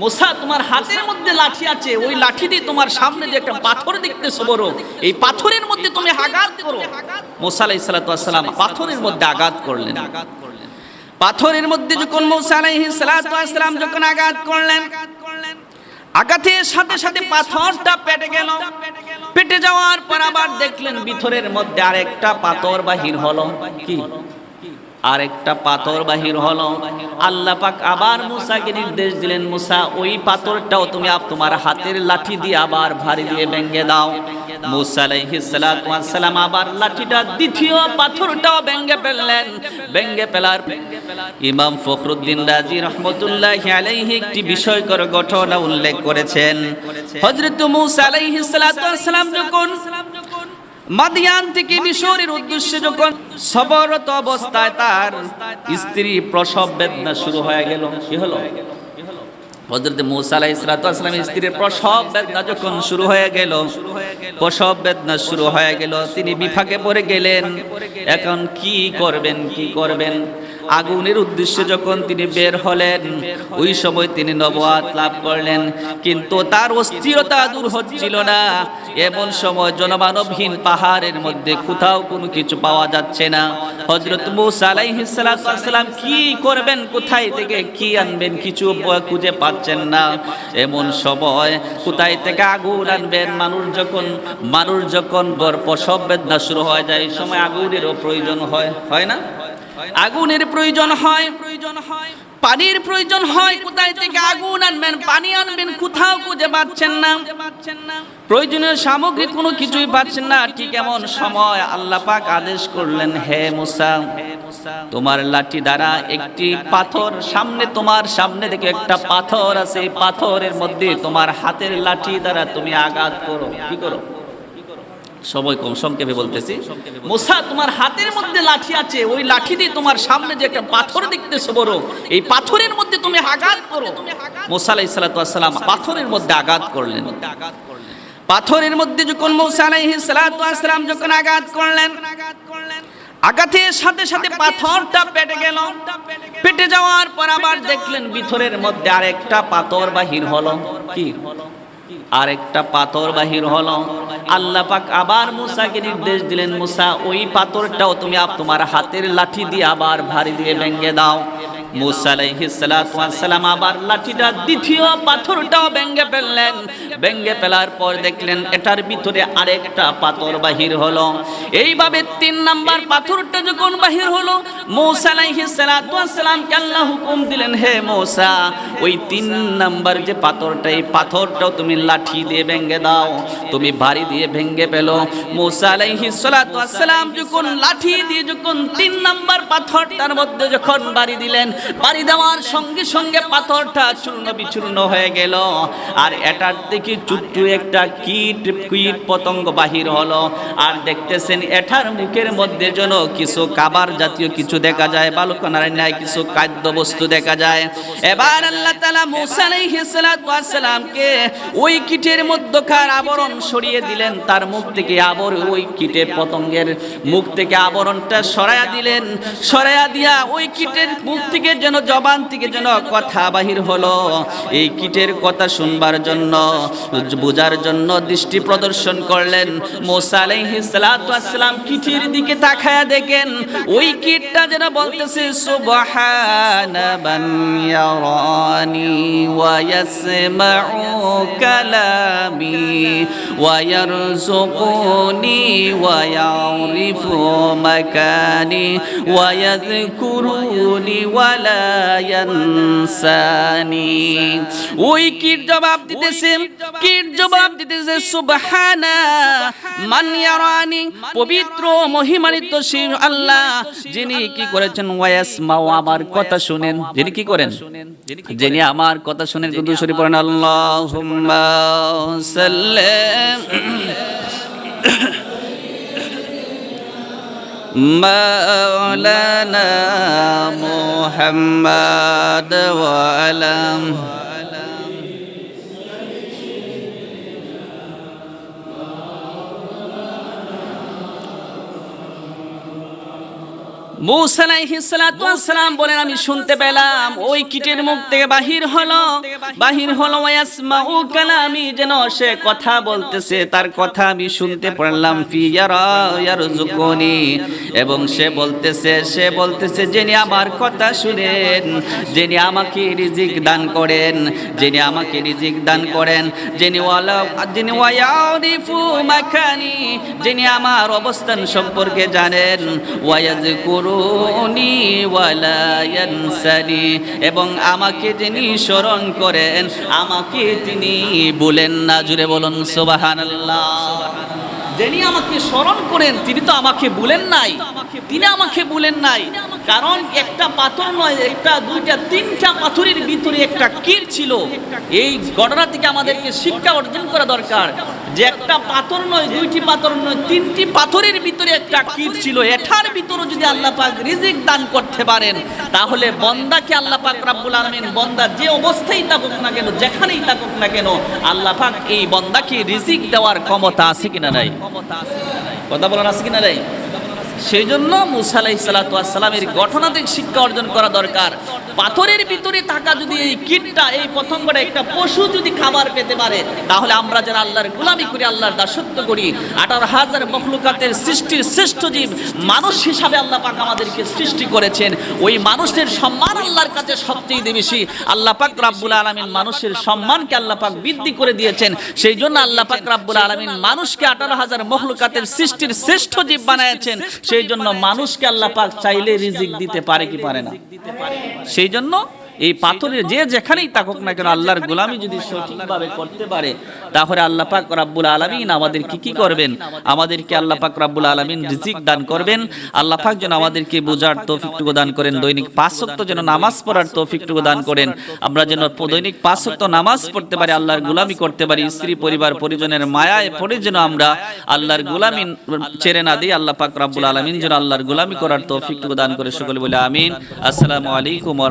মোসা তোমার হাতের মধ্যে লাঠি আছে, ওই লাঠি দিয়ে তোমার সামনে যে একটা পাথর দেখতেছো বড়। এই পাথরের মধ্যে তুমি আঘাত করো। মোসা আলাইহিস সালাম পাথরের মধ্যে আঘাত করলেন। পাথরের মধ্যে যখন মোসা আলাইহিস সালাম যখন আঘাত করলেন, আঘাতের সাথে সাথে পাথরটা পেটে গেল। পেটে যাওয়ার পর আবার দেখলেন ভিতরের মধ্যে আরেকটা পাথর বাহির হলো। কি? আরেকটা পাথর বাহির হলো। আল্লাহ পাক আবার মুসাকে নির্দেশ দিলেন, মুসা, ওই পাথরটাও তুমি আপ তোমার হাতের লাঠি দিয়ে আবার ভারী দিয়ে ভেঙে দাও। মুসা আলাইহিস সালাতু ওয়াস সালাম আবার লাঠিটা দ্বিতীয় পাথরটাও ভেঙে ফেললেন। ভেঙে ফেলার ইমাম ফখরুদ্দিন রাজি রহমতুল্লাহি আলাইহি একটি বিষয়কর ঘটনা উল্লেখ করেছেন। হযরত মুসা আলাইহিস সালাম যখন মাদিয়ান থেকে মিশরের উদ্দেশ্যে যখন সবরত অবস্থায় তার স্ত্রী প্রসব বেদনা শুরু হয়ে গেল, কি হলো? হজরত মুসা আলাহ সালাতু ওয়াস স্ত্রীর প্রসব বেদনা যখন শুরু হয়ে গেল, প্রসব বেদনা শুরু হয়ে গেল, তিনি বিফাকে পড়ে গেলেন। এখন কি করবেন কি করবেন? আগুনের উদ্দেশ্যে যখন তিনি বের হলেন, ওই সময় তিনি নবআত লাভ করলেন। কিন্তু তার অস্থিরতা দূর হচ্ছিল না। এমন সময় জনমানবহীন পাহাড়ের মধ্যে কোথাও কোনো কিছু পাওয়া যাচ্ছে না। হজরত মুসা আলাইহিস সালাতু কি করবেন? কোথায় থেকে কি আনবেন? কিছু খুঁজে পাচ্ছেন না। এমন সময় কোথায় থেকে আগুন আনবেন? মানুষ যখন মানুষ যখন প্রসব বেদনা শুরু হয়ে যায়। এই সময় আগুনেরও প্রয়োজন হয় হয় না? আগুনের প্রয়োজন হয়। প্রয়োজন হয় পানির প্রয়োজন হয়, কোথায় থেকে আগুন আনবেন, পানি আনবেন, কোথাও খুঁজে পাচ্ছেন না। প্রয়োজনীয় সামগ্রী কোনো কিছুই পাচ্ছেন না। ঠিক এমন সময় আল্লাহ পাক আদেশ করলেন, হে মুসা, তোমার লাঠি দ্বারা একটি পাথর সামনে, তোমার সামনে থেকে একটা পাথর আছে। পাথরের মধ্যে তোমার হাতের লাঠি দ্বারা তুমি আঘাত করো। কি করো? সময় কম, সংক্ষেপে বলতেছি। মোসা, তোমার হাতের মধ্যে লাঠি আছে, ওই লাঠি দিয়ে তোমার সামনে যে একটা পাথর দেখতেছো বড়, এই পাথরের মধ্যে তুমি আঘাত করো। মোসা আলাইহিস সালাম পাথরের মধ্যে আঘাত করলেন। পাথরের মধ্যে যখন মোসা আলাইহিস সালাম যখন আঘাত করলেন, আঘাতের সাথে সাথে পাথরটা পেটে গেল। পেটে যাওয়ার পর আবার দেখলেন ভিতরের মধ্যে আরেকটা পাথর বাহির হলো। কি? আরেকটা পাথর বাহির হল। আল্লাহ পাক আবার মুসাকে নির্দেশ দিলেন, মুসা, ওই পাথরটাও তুমি তোমার হাতের লাঠি দিয়ে আবার ভারী দিয়ে ভেঙে দাও। মুসা আলাইহিস সালাতু আবার লাঠিটা দ্বিতীয় পাথরটাও ভেঙে ফেললেন। ভেঙে ফেলার পর দেখলেন এটার ভিতরে আরেকটা পাথর বাহির হলো। এইভাবে তিন নাম্বার পাথরটা যখন বাহির হলো, মুসা আলাইহিস সালাতু ওয়াস আল্লাহ হুকুম দিলেন, হে মুসা, ওই তিন নাম্বার যে পাথরটা, এই পাথরটাও তুমি লাঠি দিয়ে ভেঙে দাও। তুমি ভারী দিয়ে ভেঙে পেল মুসা আলাইহিস সালাম যখন লাঠি দিয়ে যখন তিন নাম্বার পাথরটার মধ্যে যখন বাড়ি দিলেন বাড়ি দেওয়ার সঙ্গে সঙ্গে পাথরটা চূর্ণ বিচূর্ণ হয়ে গেল। আর এটার থেকে ছোট্ট একটা কীট কীট পতঙ্গ বাহির হলো। আর দেখতেছেন এটার মুখের মধ্যে যেন কিছু কাবার জাতীয় কিছু দেখা যায় বালুকনার ন্যায় কিছু খাদ্য বস্তু দেখা যায়। এবার আল্লাহ তালা মুসা আলাইহিস সালাতু ওয়াস সালামকে ওই কীটের মধ্যকার আবরণ সরিয়ে দিলেন। তার মুখ থেকে আবর, ওই কীটের পতঙ্গের মুখ থেকে আবরণটা সরাইয়া দিলেন। সরাইয়া দিয়া ওই কীটের মুখ থেকে যেন জবান থেকে যেন কথা বাহির হলো। এই কীটের কথা শুনবার জন্য, বোঝার জন্য দৃষ্টি প্রদর্শন করলেন। মোসা আলাইহিস সালাতু ওয়াস সালাম কীটের দিকে তাকায়া দেখেন। ওই কীটটা যেন বলতেছে ওয়া ওই কীট জবাব দিতেছে কীট জবাব দিতেছে সুবহানা। মান ইয়ারানি পবিত্র মহিমানিত শিব আল্লাহ যিনি কি করেছেন? ওয়াসমাউ আমার কথা শুনেন। যিনি কি করেন? যিনি আমার কথা শুনেন কিন্তু শরীফ পড়েন। আল্লাহুম্মা সাল্লাম مولانا محمد وعلى মূসা বলেন আমি শুনতে পেলাম ওই কিটের মুখ থেকে বাহির হলো। বাহির হলো। ওয়াসমাউ কালামি যেন সে কথা বলতেছে তার কথা আমি শুনতে পারলাম এবং সে বলতেছে সে বলতেছে যিনি আমার কথা শুনেন যিনি আমাকে রিজিক দান করেন যিনি আমাকে রিজিক দান করেন যিনি যিনি যিনি আমার অবস্থান সম্পর্কে জানেন ওয়ায়াজকুরুনি ওয়ালা ইয়ানসানি এবং আমাকে যিনি স্মরণ করেন, আমাকে তিনি বলেন না। জুড়ে বলুন, সুবহানাল্লাহ। যিনি আমাকে স্মরণ করেন, তিনি তো আমাকে বলেন নাই। তিনি আমাকে বলেন নাই। কারণ একটা পাথর নয়, একটা দুইটা, তিনটা পাথরের ভিতরে একটা কীট ছিল। এই ঘটনা থেকে আমাদেরকে শিক্ষা অর্জন করা দরকার যে একটা পাথর নয়, দুইটি পাথর নয়, তিনটি পাথরের ভিতরে একটা কীট ছিল। এটার ভিতরে যদি আল্লাহ পাক রিজিক দান করতে পারেন, তাহলে বন্দাকে আল্লাহ পাক রাব্বুল আলামিন বন্দা যে অবস্থায় থাকুক না কেন, যেখানেই থাকুক না কেন, আল্লাহ পাক এই বন্দাকে রিজিক দেওয়ার ক্ষমতা আছে কিনা নাই? ক্ষমতা আছে কথা বলার আছে কিনা নাই? সেই জন্য মুসা আলাহি সালাতামের গঠনাত্মক শিক্ষা অর্জন করা দরকার। পাথরের ভিতরে থাকা যদি এই কীটটা, এই প্রথম একটা পশু যদি খাবার পেতে পারে, তাহলে আমরা যারা আল্লাহর গুলামি করি আল্লাহর দাসত্ব করি। আঠারো হাজার মখলুকাতের সৃষ্টির শ্রেষ্ঠ জীব মানুষ হিসাবে আল্লাহ পাক আমাদেরকে সৃষ্টি করেছেন। ওই মানুষের সম্মান আল্লাহর কাছে সবচেয়ে বেশি। আল্লাহ পাক রাব্বুল আলমিন মানুষের সম্মানকে আল্লাহ পাক বৃদ্ধি করে দিয়েছেন। সেই জন্য আল্লাহ পাক রাব্বুল আলমিন মানুষকে আঠারো হাজার মখলুকাতের সৃষ্টির শ্রেষ্ঠ জীব বানিয়েছেন। সেই জন্য মানুষকে আল্লাহ পাক চাইলে রিজিক দিতে পারে কি পারে না? সেই জন্য এই পাথরের যে যেখানেই থাকুক না কেন, আল্লাহর গোলামি যদি সঠিকভাবে করতে পারে, তাহলে আল্লাহ পাক রাব্বুল আলামিন আমাদের কি কি করবেন? আমাদেরকে আল্লাহ পাক রাব্বুল আলামিন রিজিক দান করবেন। আল্লাহ পাক যেন আমাদেরকে বোঝার তৌফিকটুকু দান করেন। দৈনিক পাঁচ ওয়াক্ত যেন নামাজ পড়ার তৌফিকটুকু দান করেন। আমরা যেন দৈনিক পাঁচ ওয়াক্ত নামাজ পড়তে পারি, আল্লাহর গোলামি করতে পারি। স্ত্রী, পরিবার, পরিজনের মায়ায় পড়ে যেন আমরা আল্লাহর গোলামি ছেড়ে না দিই। আল্লাহ পাক রাব্বুল আলামিন যেন আল্লাহর গোলামি করার তৌফিকটুকু দান করে সকলে বলে আমিন। আসসালামু আলাইকুম ওয়া